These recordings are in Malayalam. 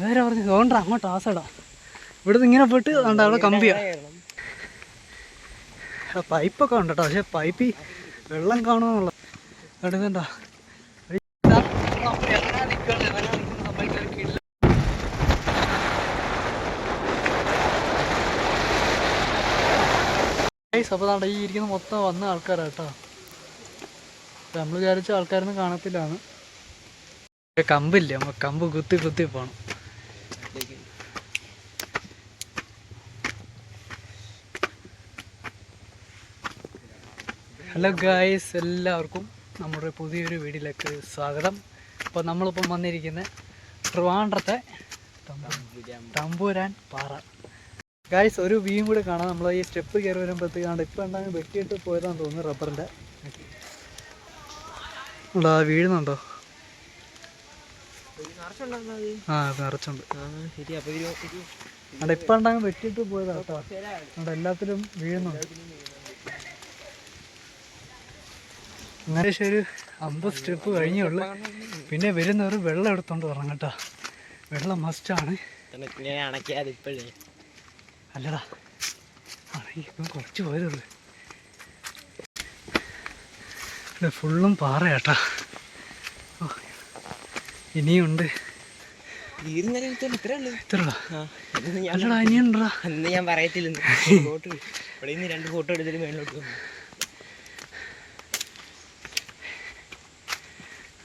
വേറെ പറഞ്ഞു ഗോണ്ട അങ്ങോട്ട് ആസടാ. ഇവിടുന്ന് ഇങ്ങനെ പോയിട്ട് അതുകൊണ്ട് അവിടെ കമ്പിയാ. പൈപ്പൊക്കെ ഉണ്ട് പക്ഷെ പൈപ്പിൽ വെള്ളം കാണുമെന്നുള്ള ഇതുണ്ടോ അപ്പോൾ ദാണ്ട ഈ ഇരിക്കുന്ന മൊത്തം വന്ന ആൾക്കാരാ കേട്ടോ. നമ്മൾ വിചാരിച്ച ആൾക്കാരൊന്നും കാണത്തില്ലാണ് കമ്പില്ലേ കമ്പ് കുത്തി കുത്തി പോണം. ഹലോ ഗായ്സ് എല്ലാവർക്കും നമ്മുടെ പുതിയൊരു വീടിലേക്ക് സ്വാഗതം. അപ്പോൾ നമ്മളിപ്പം വന്നിരിക്കുന്നത് ട്രിവാൻഡ്രത്തെ തമ്പൂരാൻ പാറ. ഗായ്സ് ഒരു വ്യൂ കൂടെ കാണാം. നമ്മൾ ഈ സ്റ്റെപ്പ് കയറി വരുമ്പോഴത്തേക്കാണ്ട് ഇപ്പം ഉണ്ടാകും വെട്ടിയിട്ട് പോയതാന്ന് തോന്നുന്നു റബ്ബറിന്റെ ഉണ്ടോ വീഴുന്നുണ്ടോ ആ നിറച്ചുണ്ട്. ഇപ്പം ഉണ്ടാകും വെട്ടിയിട്ട് പോയതാട്ടോ അവിടെ എല്ലാത്തിലും വീഴുന്നുണ്ട്. അങ്ങനെ ഒരു അമ്പത് സ്റ്റെപ്പ് കഴിഞ്ഞുള്ളു പിന്നെ വരുന്നവർ വെള്ളം എടുത്തോണ്ട് വരണം കേട്ടോ. വെള്ളം മസ്റ്റാണ് അല്ലടാ ഇപ്പം കുറച്ച് പോയതുള്ളൂ അല്ല ഫുള്ളും പാറയാട്ടാ. ഓ, ഇനിയുണ്ട് അല്ലടാ ഇനിയുണ്ടടാ. ഞാൻ നിന്ന് രണ്ട് ഫോട്ടോ എടുത്തിട്ട് മേലോട്ട്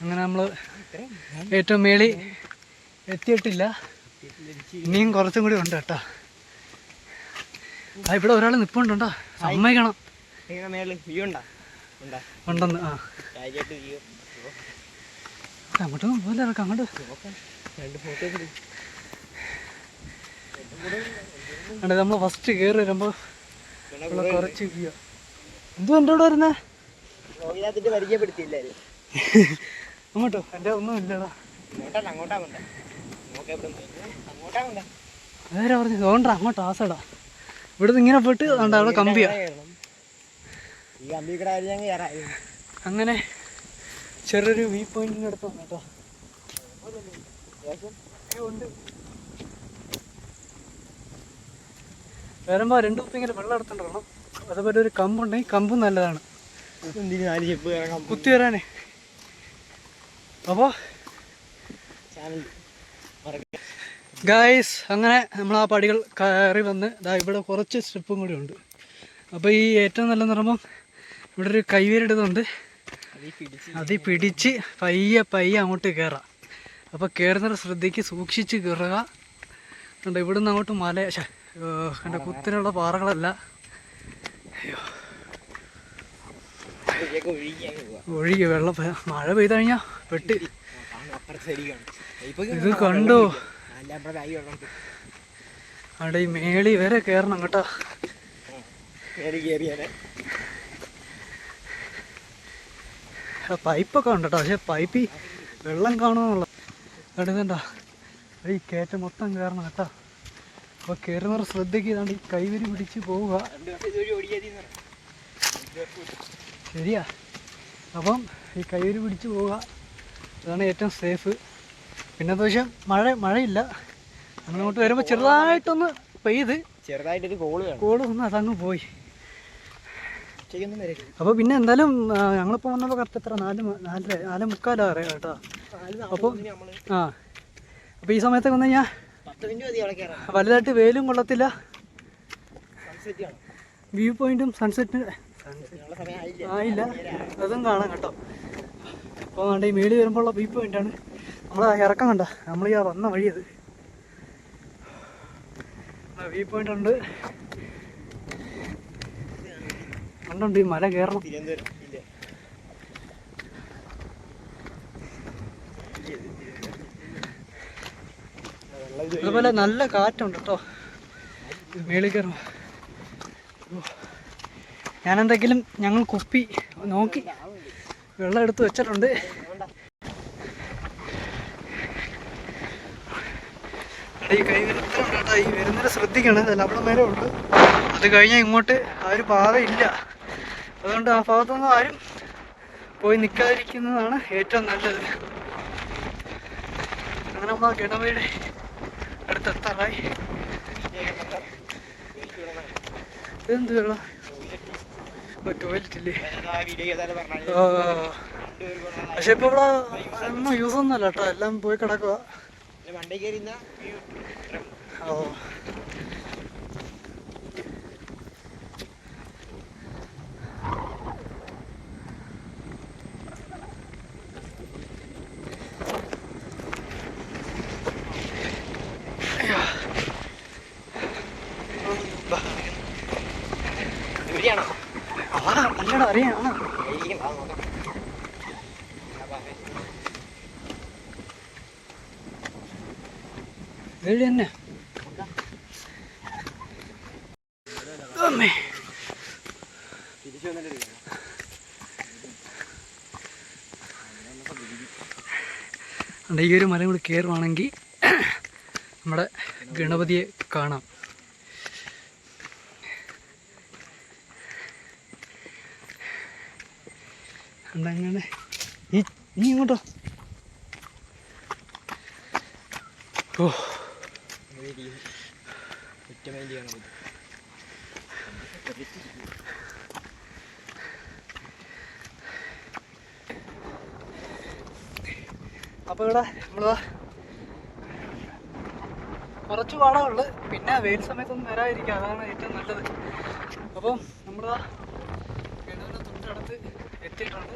അങ്ങനെ നമ്മൾ ഏറ്റവും മേളി എത്തിയിട്ടില്ല. ഇനിയും കുറച്ചും കൂടി ഉണ്ട് കേട്ടോ. ആ ഇവിടെ ഒരാൾ നിപ്പുണ്ടോ സമ്മതിക്കണം. ഉണ്ടെന്ന് ആ. അങ്ങോട്ട് ഫോട്ടോ എടുത്തു അതെ നമ്മൾ ഫസ്റ്റ് കേറി വരുമ്പോൾ കുറച്ച് എന്തു എന്റെ ഇവിടെ വരുന്നേ? പരിചയപ്പെടുത്തിയില്ലാരും അങ്ങോട്ടോ? എന്റെ ഒന്നും ഇല്ലടാ. കൊണ്ട. കൊണ്ട. വേറെ പറഞ്ഞു തോണ്ട അങ്ങോട്ട് ആസടാ. ഇവിടുന്ന് ഇങ്ങനെ പോയിട്ട് അതുകൊണ്ട് അവിടെ കമ്പിയാ അങ്ങനെ ചെറിയൊരു വ്യൂ പോയിന്റിന്റെ അടുത്ത് വന്നു കേട്ടോ. View ഉണ്ട് വരുമ്പോൾ രണ്ട് കുപ്പിങ്ങനെ വെള്ളം എടുത്തിട്ടുണ്ടോ അതേപോലെ ഒരു കമ്പുണ്ടെങ്കിൽ കമ്പും നല്ലതാണ്. കുത്തി വരാനേ. അപ്പോൾ ഗായ്സ് അങ്ങനെ നമ്മൾ ആ പടികൾ കയറി വന്ന് ദാ ഇവിടെ കുറച്ച് സ്റ്റെപ്പും കൂടി ഉണ്ട്. അപ്പോൾ ഈ ഏറ്റവും നല്ലതെന്ന് പറയുമ്പം ഇവിടെ ഒരു കൈവേരിടുന്നുണ്ട് അത് പിടിച്ച് പയ്യെ പയ്യെ അങ്ങോട്ട് കയറാം അപ്പോൾ കയറുന്നവർ ശ്രദ്ധിക്ക് സൂക്ഷിച്ച് കയറുക കണ്ടോ ഇവിടുന്ന് അങ്ങോട്ട് മല കണ്ട കുത്തിനുള്ള പാറകളല്ല. പോവാ ഒഴുകി വെള്ളം മഴ പെയ്ത് കഴിഞ്ഞാൽ പെട്ട് ഇത് കണ്ടോ? അവിടെ ഈ മേളി വരെ കയറണം കേട്ടോ. പൈപ്പൊക്കെ ഉണ്ട് കേട്ടോ. പക്ഷെ പൈപ്പിൽ വെള്ളം കാണുമെന്നുള്ള അവിടെ ഇതുണ്ടോ ഈ കയറ്റം മൊത്തം കയറണം കേട്ടോ. അപ്പോൾ കയറുന്നവർ ശ്രദ്ധിക്കാണ്ട് ഈ കൈവരി പിടിച്ച് പോവുക. ശരിയാ. അപ്പം ഈ കയ്യൂര് പിടിച്ച് പോവുക. അതാണ് ഏറ്റവും സേഫ്. പിന്നെ എന്താ വെച്ചാൽ മഴ മഴയില്ല. അങ്ങോട്ട് വരുമ്പോൾ ചെറുതായിട്ടൊന്ന് പെയ്ത് ചെറുതായിട്ടൊരു കോൾ കോൾ വന്ന് അതങ്ങ് പോയി. അപ്പോൾ പിന്നെ എന്തായാലും ഞങ്ങളിപ്പോൾ വന്നപ്പോൾ കറക്റ്റ് എത്ര? നാല് നാല് നാല് മുക്കാലോ അറിയാം കേട്ടോ. അപ്പോൾ ആ. അപ്പോൾ ഈ സമയത്തൊക്കെ വന്നു കഴിഞ്ഞാൽ വലുതായിട്ട് വെയിലും കൊള്ളത്തില്ല. വ്യൂ പോയിന്റും സൺസെറ്റ് ആയില്ല അതും കാണാം കേട്ടോ. അപ്പോൾ കണ്ട ഈ മേളിൽ വരുമ്പോഴുള്ള വ്യൂ പോയിന്റാണ് നമ്മൾ ഇറക്കം കണ്ട? നമ്മൾ ഈ വന്ന വഴിയത് വ്യൂ പോയിന്റ് ഉണ്ട്. കണ്ടുണ്ട് ഈ മല കയറണം അതുപോലെ നല്ല കാറ്റുണ്ട് കേട്ടോ. മേളിൽ ഞാനെന്തെങ്കിലും ഞങ്ങൾ കുപ്പി നോക്കി വെള്ളം എടുത്ത് വെച്ചിട്ടുണ്ട്. ഈ കൈ ഈ ശ്രദ്ധിക്കണം ഇതല്ല അവിടെ നേരെ ഉണ്ട്. അത് കഴിഞ്ഞാൽ ഇങ്ങോട്ട് ആ ഒരു പാതയില്ല അതുകൊണ്ട് ആ ഭാഗത്തൊന്നും ആരും പോയി നിൽക്കാതിരിക്കുന്നതാണ് ഏറ്റവും നല്ലത്. അങ്ങനെ നമ്മൾ ആ കിണവയുടെ അടുത്തെത്താറായി. ഇതെന്ത് വെള്ളം? പക്ഷെ ഇപ്പൊ ഇവിടെ ഒന്നും യൂസ് ഒന്നുമല്ല കേട്ടോ. എല്ലാം പോയി കിടക്കുക. ഓ. ഇവിടെയാണോ? ഈ ഒരു മരം കൂടി കയറുവാണെങ്കിൽ നമ്മുടെ ഗണപതിയെ കാണാം അങ്ങനെ ഈ നീ ഇങ്ങോട്ടോ. ഓ. അപ്പോൾ ഇവിടെ നമ്മൾ കുറച്ച് പാടമുള്ളു പിന്നെ വെയിൽ സമയത്തൊന്നും വരാതിരിക്കുക. അതാണ് ഏറ്റവും നല്ലത്. അപ്പം നമ്മൾ എത്തിയിട്ടുണ്ട്.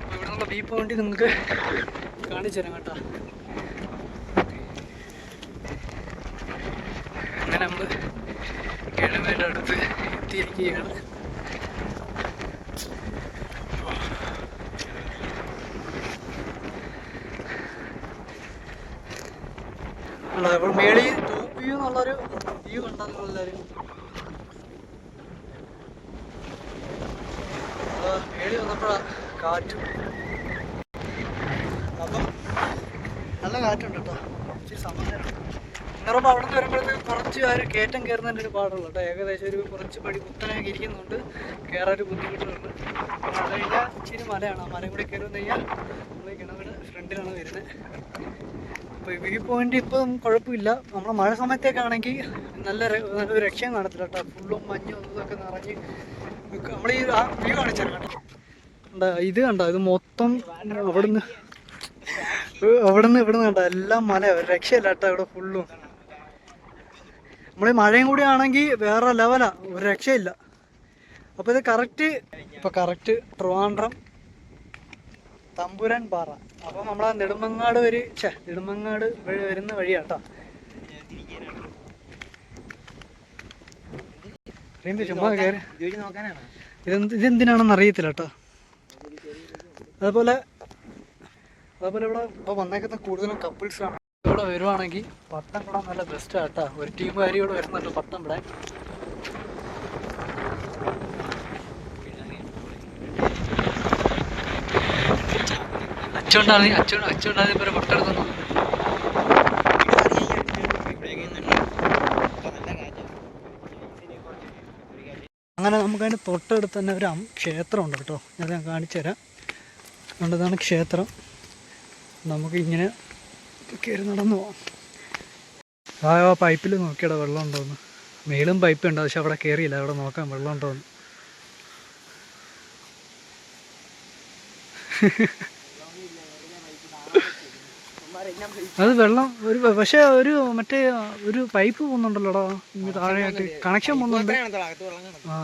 അപ്പോൾ ഇവിടെ നിന്നുള്ള ബീപ്പ് വണ്ടി നിങ്ങൾക്ക് കാണിച്ചു തരാം കേട്ടോ. അങ്ങനെ നമ്മൾ ഗണുവിന്റെ അടുത്ത് എത്തിയിരിക്കുകയാണ്. അല്ല ഇപ്പോൾ മേളിൽ ടോപ്പ് വ്യൂ എന്നുള്ളൊരു വ്യൂ കണ്ടല്ലോ എല്ലാവരും ആ, മേളിൽ വന്നപ്പോഴാ കാറ്റ്. അപ്പം നല്ല കാറ്റുണ്ട് കേട്ടോ. ഇച്ചിരി സമാധാനം അന്നേരം അവിടെ നിന്ന് വരുമ്പോഴത്തേക്ക് കുറച്ച് ആ ഒരു കയറ്റം കയറുന്നതിന്റെ ഒരു പാടുള്ളൂ കേട്ടോ. ഏകദേശം ഒരു കുറച്ച് പടി കുത്തനൊക്കെ ഇരിക്കുന്നുണ്ട്. കയറാൻ ഒരു ബുദ്ധിമുട്ടുണ്ട് അത് കഴിഞ്ഞാൽ ഇച്ചിരി മലയാണ്. ആ മലയും കൂടി കയറുന്ന കഴിഞ്ഞാൽ നമ്മൾ കിണവിടെ ഫ്രണ്ടിലാണ് വരുന്നത്. അപ്പോൾ വ്യൂ പോയിന്റ് ഇപ്പം കുഴപ്പമില്ല. നമ്മൾ മഴ സമയത്തേക്കാണെങ്കിൽ നല്ല നല്ലൊരു രക്ഷയും കാണത്തില്ല കേട്ടോ. ഫുള്ളും മഞ്ഞും ഇതൊക്കെ നിറഞ്ഞ് നമ്മൾ ഈ വ്യൂ കാണിച്ചാൽ കേട്ടോ ഇത് കണ്ട? ഇത് മൊത്തം അവിടുന്ന് അവിടുന്ന് ഇവിടുന്ന് കണ്ട? എല്ലാം മല രക്ഷയില്ലാട്ട രക്ഷയില്ല കേട്ടോ ഇവിടെ ഫുള്ളും നമ്മളീ മഴയും കൂടി ആണെങ്കിൽ വേറെ ലെവലാ ഒരു രക്ഷയില്ല. അപ്പോൾ ഇത് കറക്റ്റ് ഇപ്പോൾ കറക്റ്റ് ട്രിവാൻഡ്രം തമ്പുരാൻ പാറ. അപ്പോൾ നമ്മളാ നെടുമങ്ങാട് വരി ഛേ നെടുമങ്ങാട് വഴി വരുന്ന വഴിയാട്ടോ. ചുമ്മാ കയറി ഇതെന്തിനാണെന്ന് അറിയത്തില്ല കേട്ടോ. അതുപോലെ അതുപോലെ ഇവിടെ ഇപ്പോൾ വന്നേക്കുന്ന കൂടുതലും ആണ്. ഇവിടെ വരുവാണെങ്കിൽ പട്ടം കൂടാൻ നല്ല ബെസ്റ്റാണ് കേട്ടോ ഒരു ടീം കാര്യം ഇവിടെ വരുന്നുണ്ട് പട്ടം ഇവിടെ അച്ചുണ്ടാണ് അച്ചു അച്ചുണ്ടാകുന്ന ഇപ്പൊ ഒരു പട്ടം എടുക്കുന്നു അങ്ങനെ നമുക്കതിന് തൊട്ടടുത്ത് തന്നെ ഒരു ക്ഷേത്രമുണ്ട് കേട്ടോ. ഞാൻ കാണിച്ചു തരാം അതുകൊണ്ട് ഇതാണ് ക്ഷേത്രം നമുക്ക് ഇങ്ങനെ കയറി നടന്നു പോവാം ആ പൈപ്പിൽ നോക്കിയട വെള്ളം ഉണ്ടോന്ന് മേലും പൈപ്പ് ഉണ്ട് പക്ഷെ അവിടെ കയറിയില്ല അവിടെ നോക്കാം വെള്ളം ഉണ്ടോന്ന് അത് വെള്ളം ഒരു പക്ഷെ ഒരു മറ്റേ ഒരു പൈപ്പ് പോകുന്നുണ്ടല്ലോടാ ഇങ്ങ് താഴെയായിട്ട് കണക്ഷൻ പോകുന്നുണ്ട് ആ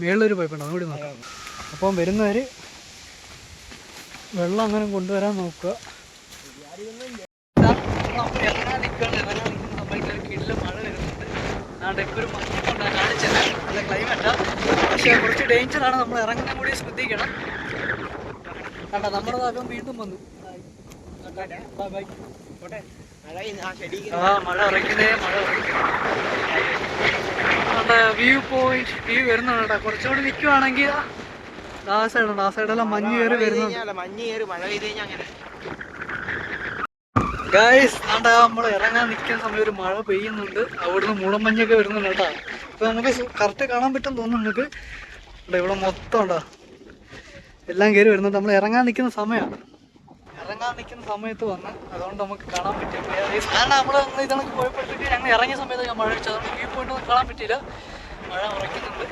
മേളിലൊരു പൈപ്പ് ഉണ്ട് അതുകൂടി നോക്കാം അപ്പം വരുന്നവർ വെള്ളം അങ്ങനെ കൊണ്ടുവരാൻ നോക്കുക പക്ഷേ കുറച്ച് ഡേഞ്ചറാണ് നമ്മൾ ഇറങ്ങുന്ന കൂടി ശ്രദ്ധിക്കണം കണ്ട നമ്മുടെ ഭാഗം വീണ്ടും വന്നു ആ മഴ ഉറയ്ക്കുന്നേ മഴ ഉറയ്ക്കുന്നേ വ്യൂ പോയിന്റ് വ്യൂ വരുന്നുണ്ട് കുറച്ചുകൂടി നിൽക്കുവാണെങ്കിൽ ആ സൈഡുണ്ട് ആ സൈഡെല്ലാം മഞ്ഞ് കയറി വരുന്നു മഞ്ഞ് കയറി മഴ പെയ്ത് കഴിഞ്ഞാൽ അങ്ങനെ. നമ്മൾ ഇറങ്ങാൻ നിൽക്കുന്ന സമയം ഒരു മഴ പെയ്യുന്നുണ്ട്. അവിടുന്ന് മുളമഞ്ഞൊക്കെ വരുന്നുണ്ട് കേട്ടാ. ഇപ്പൊ നമുക്ക് കറക്റ്റ് കാണാൻ പറ്റും തോന്നുന്നു നമുക്ക് ഇവിടെ ഇവിടെ മൊത്തം ഉണ്ടോ? എല്ലാം കയറി വരുന്നുണ്ട്. നമ്മൾ ഇറങ്ങാൻ നിൽക്കുന്ന സമയമാണ് ഇറങ്ങാൻ നിൽക്കുന്ന സമയത്ത് വന്ന് അതുകൊണ്ട് നമുക്ക് കാണാൻ പറ്റും. കാരണം നമ്മൾ ഇതാണ് പോയപ്പോഴത്തേക്ക് ഞങ്ങൾ ഇറങ്ങിയ സമയത്ത് ഞാൻ മഴ അടിച്ചു. അതുകൊണ്ട് വ്യൂ പോയിട്ട് കാണാൻ പറ്റിയില്ല. മഴ ഉറക്കുന്നുണ്ട്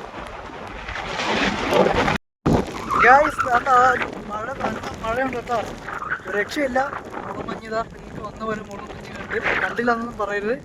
മഴ മഴയുണ്ട് രക്ഷയില്ല. മുഖമഞ്ഞിതാ നിങ്ങൾക്ക് വന്ന പോലെ മുഖമഞ്ഞ് കണ്ട് കണ്ടില്ലെന്നൊന്നും പറയരുത്.